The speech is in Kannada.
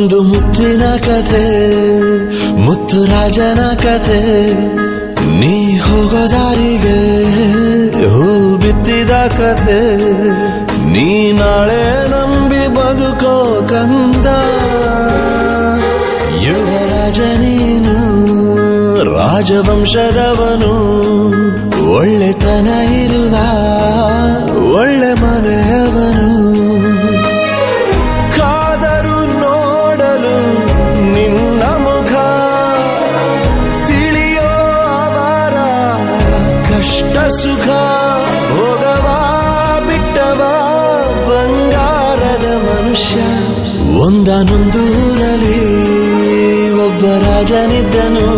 ಒಂದು ಮುತ್ತಿನ ಕಥೆ, ಮುತ್ತು ರಾಜನ ಕಥೆ. ನೀ ಹೋಗೋ ದಾರಿಗೆ ಹೂ ಬಿತ್ತಿದ ಕಥೆ. ನೀ ನಾಳೆ ನಂಬಿ ಬದುಕೋ ಕಂದ. ಯುವರಾಜ ನೀನು, ರಾಜವಂಶದವನು, ಒಳ್ಳೆತನ ಇರುವ ಕಷ್ಟ ಸುಖ ಹೋಗವ ಬಿಟ್ಟವ ಬಂಗಾರದ ಮನುಷ್ಯ. ಒಂದನೊಂದೂರಲ್ಲಿ ಒಬ್ಬ ರಾಜನಿದ್ದನು.